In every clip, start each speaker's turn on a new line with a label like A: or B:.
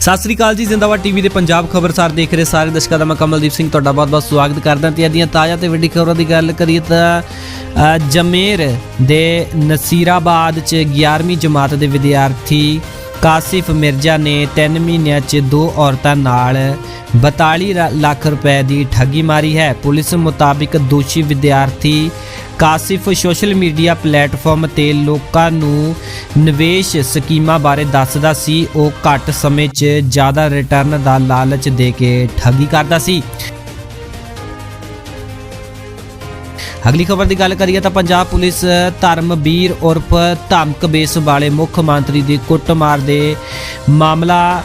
A: ਸਤਿ ਸ੍ਰੀ ਅਕਾਲ ਜੀ, ਜ਼ਿੰਦਾਬਾਦ ਟੀਵੀ ਦੇ ਪੰਜਾਬ ਖਬਰਸਾਰ ਦੇਖ ਰਹੇ ਸਾਰੇ ਦਰਸ਼ਕਾਂ ਦਾ ਮੈਂ ਕਮਲਦੀਪ ਸਿੰਘ ਤੁਹਾਡਾ ਬਹੁਤ-ਬਹੁਤ ਸਵਾਗਤ ਕਰਦਾ ਤੇ ਅਦੀਆਂ ਤਾਜ਼ਾ ਤੇ ਵੱਡੀ ਖਬਰਾਂ ਦੀ ਗੱਲ ਕਰੀਏ ਤਾਂ ਜਮੇਰ ਦੇ ਨਸੀਰਾਬਾਦ ਚ 11ਵੀਂ ਜਮਾਤ ਦੇ ਵਿਦਿਆਰਥੀ ਕਾਸਿਫ ਮਿਰਜ਼ਾ ਨੇ 3 ਮਹੀਨਿਆਂ 'ਚ ਦੋ ਔਰਤਾਂ ਨਾਲ 42 ਰ- ਲੱਖ ਰੁਪਏ ਦੀ ਠੱਗੀ ਮਾਰੀ ਹੈ। ਪੁਲਿਸ ਮੁਤਾਬਿਕ ਦੋਸ਼ੀ ਵਿਦਿਆਰਥੀ ਕਾਸਿਫ ਸੋਸ਼ਲ ਮੀਡੀਆ ਪਲੇਟਫਾਰਮ ਤੇ ਲੋਕਾਂ ਨੂੰ ਨਿਵੇਸ਼ ਸਕੀਮਾਂ ਬਾਰੇ ਦੱਸਦਾ ਸੀ। ਉਹ ਘੱਟ ਸਮੇਂ 'ਚ ਜ਼ਿਆਦਾ ਰਿਟਰਨ ਦਾ ਲਾਲਚ ਦੇ ਕੇ ਠੱਗੀ ਕਰਦਾ ਸੀ। ਅਗਲੀ ਖਬਰ ਦੀ ਗੱਲ ਕਰੀਏ ਤਾਂ ਪੰਜਾਬ ਪੁਲਿਸ ਧਰਮਵੀਰ ਉਰਫ ਧਮਕ ਬੇਸ ਵਾਲੇ ਮੁੱਖ ਮੰਤਰੀ ਦੀ ਕੁੱਟਮਾਰ ਦੇ ਮਾਮਲਾ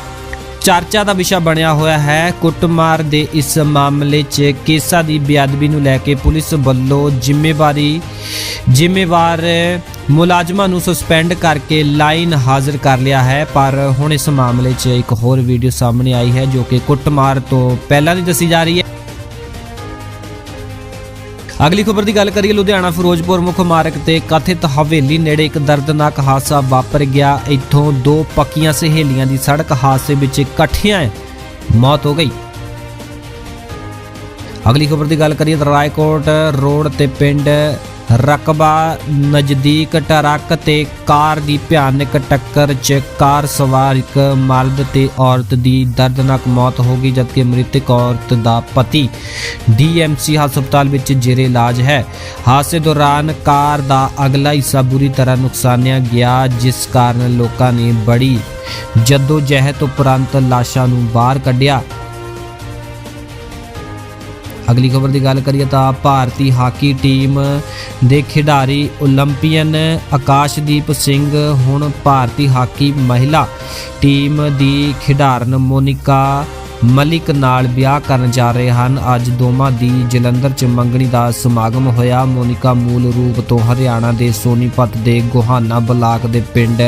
A: ਚਰਚਾ ਦਾ ਵਿਸ਼ਾ ਬਣਿਆ ਹੋਇਆ ਹੈ। ਕੁੱਟਮਾਰ ਦੇ ਇਸ ਮਾਮਲੇ 'ਚ ਕੇਸਾਂ ਦੀ ਬੇਅਦਬੀ ਨੂੰ ਲੈ ਕੇ ਪੁਲਿਸ ਵੱਲੋਂ ਜ਼ਿੰਮੇਵਾਰੀ, ਜ਼ਿੰਮੇਵਾਰ ਮੁਲਾਜ਼ਮਾਂ ਨੂੰ ਸਸਪੈਂਡ ਕਰਕੇ ਲਾਈਨ ਹਾਜ਼ਰ ਕਰ ਲਿਆ ਹੈ। ਪਰ ਹੁਣ ਇਸ ਮਾਮਲੇ 'ਚ ਇੱਕ ਹੋਰ ਵੀਡੀਓ ਸਾਹਮਣੇ ਆਈ ਹੈ ਜੋ ਕਿ ਕੁੱਟਮਾਰ ਤੋਂ ਪਹਿਲਾਂ ਦੀ ਦੱਸੀ ਜਾ ਰਹੀ ਹੈ। ਅਗਲੀ ਖਬਰ ਦੀ ਗੱਲ ਕਰੀਏ, ਲੁਧਿਆਣਾ, ਫਿਰੋਜ਼ਪੁਰ, ਮੁੱਖ ਮਾਰਗ ਤੇ ਕਥਿਤ ਹਵੇਲੀ ਨੇੜੇ ਇੱਕ ਦਰਦਨਾਕ ਹਾਦਸਾ ਵਾਪਰ ਗਿਆ। ਇੱਥੋਂ ਦੋ ਪੱਕੀਆਂ ਸਹੇਲੀਆਂ ਦੀ ਸੜਕ ਹਾਦਸੇ ਵਿੱਚ ਇਕੱਠਿਆਂ ਮੌਤ ਹੋ ਗਈ। ਅਗਲੀ ਖਬਰ ਦੀ ਗੱਲ ਕਰੀਏ, ਤਾਂ ਰਾਏਕੋਟ ਰੋਡ ਤੇ ਪਿੰਡ ਰਕਬਾ ਨਜ਼ਦੀਕ ਟਰੱਕ ਤੇ ਕਾਰ ਦੀ ਭਿਆਨਕ ਟੱਕਰ 'ਚ ਕਾਰ ਸਵਾਰ ਇੱਕ ਮਰਦ ਤੇ ਔਰਤ ਦੀ ਦਰਦਨਾਕ ਮੌਤ ਹੋ ਗਈ, ਜਦਕਿ ਮ੍ਰਿਤਕ ਔਰਤ ਦਾ ਪਤੀ ਡੀਐਮਸੀ ਹਸਪਤਾਲ ਵਿੱਚ ਜੇਰੇ ਇਲਾਜ ਹੈ। ਹਾਦਸੇ ਦੌਰਾਨ ਕਾਰ ਦਾ ਅਗਲਾ ਹਿੱਸਾ ਬੁਰੀ ਤਰ੍ਹਾਂ ਨੁਕਸਾਨਿਆ ਗਿਆ, ਜਿਸ ਕਾਰਨ ਲੋਕਾਂ ਨੇ ਬੜੀ ਜੱਦੋ ਜਹਿਦ ਉਪਰੰਤ ਲਾਸ਼ਾਂ ਨੂੰ ਬਾਹਰ ਕੱਢਿਆ। ਅਗਲੀ ਖਬਰ ਦੀ ਗੱਲ ਕਰੀਏ ਤਾਂ ਭਾਰਤੀ ਹਾਕੀ ਟੀਮ ਦੇ ਖਿਡਾਰੀ 올림ਪੀਅਨ ਆਕਾਸ਼ਦੀਪ ਸਿੰਘ ਹੁਣ ਭਾਰਤੀ ਹਾਕੀ ਮਹਿਲਾ ਟੀਮ ਦੀ ਖਿਡਾਰਨ ਮੋਨਿਕਾ ਮਲਿਕ ਨਾਲ ਵਿਆਹ ਕਰਨ ਜਾ ਰਹੇ ਹਨ। ਅੱਜ ਦੋਵਾਂ ਦੀ ਜਲੰਧਰ 'ਚ ਮੰਗਣੀ ਦਾ ਸਮਾਗਮ ਹੋਇਆ। ਮੋਨਿਕਾ ਮੂਲ ਰੂਪ ਤੋਂ ਹਰਿਆਣਾ ਦੇ ਸੋਨੀਪਤ ਦੇ ਗੋਹਾਨਾ ਬਲਾਕ ਦੇ ਪਿੰਡ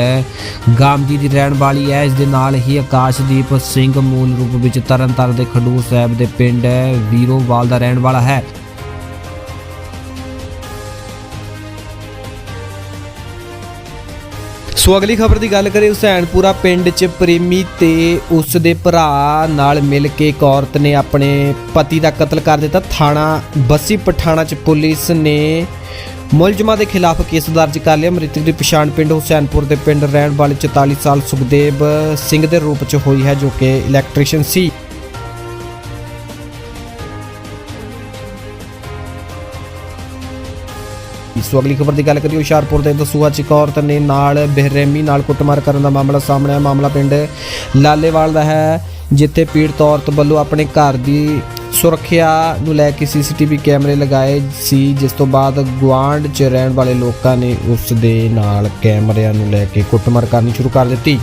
A: ਗਾਮਜੀ ਦੀ ਰਹਿਣ ਵਾਲੀ ਹੈ। ਇਸ ਦੇ ਨਾਲ ਹੀ ਆਕਾਸ਼ਦੀਪ ਸਿੰਘ ਮੂਲ ਰੂਪ ਵਿੱਚ ਤਰਨਤਾਰਨ ਦੇ ਖਡੂਰ ਸਾਹਿਬ ਦੇ ਪਿੰਡ ਵੀਰੋਵਾਲ ਦਾ ਰਹਿਣ ਵਾਲਾ ਹੈ। ਸੋ ਅਗਲੀ ਖਬਰ ਦੀ ਗੱਲ ਕਰੀਏ ਹੁਸੈਨਪੁਰਾ ਪਿੰਡ 'ਚ ਪ੍ਰੇਮੀ ਤੇ ਉਸ ਦੇ ਭਰਾ ਨਾਲ ਮਿਲ ਕੇ ਇੱਕ ਔਰਤ ਨੇ ਆਪਣੇ ਪਤੀ ਦਾ ਕਤਲ ਕਰ ਦਿੱਤਾ। ਥਾਣਾ ਬੱਸੀ ਪਠਾਣਾ 'ਚ ਪੁਲਿਸ ਨੇ ਮੁਲਜ਼ਮਾਂ ਦੇ ਖਿਲਾਫ ਕੇਸ ਦਰਜ ਕਰ ਲਿਆ। ਮ੍ਰਿਤਕ ਦੀ ਪਛਾਣ ਪਿੰਡ ਹੁਸੈਨਪੁਰ ਦੇ ਪਿੰਡ ਰਹਿਣ ਵਾਲੇ 44 ਸਾਲ ਸੁਖਦੇਵ ਸਿੰਘ ਦੇ ਰੂਪ 'ਚ ਹੋਈ ਹੈ, ਜੋ ਕਿ ਇਲੈਕਟ੍ਰੀਸ਼ੀਅਨ ਸੀ। ਸੋ ਅਗਲੀ ਖਬਰ ਦੀ ਗੱਲ ਕਰੀਏ, ਹੁਸ਼ਿਆਰਪੁਰ ਦੇ ਦਸੂਹਾ ਚ ਇੱਕ ਔਰਤ ਨੇ ਨਾਲ ਬੇਰਹਿਮੀ ਨਾਲ ਕੁੱਟਮਾਰ ਕਰਨ ਦਾ ਮਾਮਲਾ ਸਾਹਮਣੇ ਆਇਆ। ਮਾਮਲਾ ਪਿੰਡ ਲਾਲੇਵਾਲ ਦਾ ਹੈ, ਜਿੱਥੇ ਪੀੜਤ ਔਰਤ ਵੱਲੋਂ ਆਪਣੇ ਘਰ ਦੀ ਸੁਰੱਖਿਆ ਨੂੰ ਲੈ ਕੇ ਸੀਸੀਟੀਵੀ ਕੈਮਰੇ ਲਗਾਏ ਸੀ, ਜਿਸ ਤੋਂ ਬਾਅਦ ਗੁਆਂਢ 'ਚ ਰਹਿਣ ਵਾਲੇ ਲੋਕਾਂ ਨੇ ਉਸ ਦੇ ਨਾਲ ਕੈਮਰਿਆਂ ਨੂੰ ਲੈ ਕੇ ਕੁੱਟਮਾਰ ਕਰਨੀ ਸ਼ੁਰੂ ਕਰ ਦਿੱਤੀ।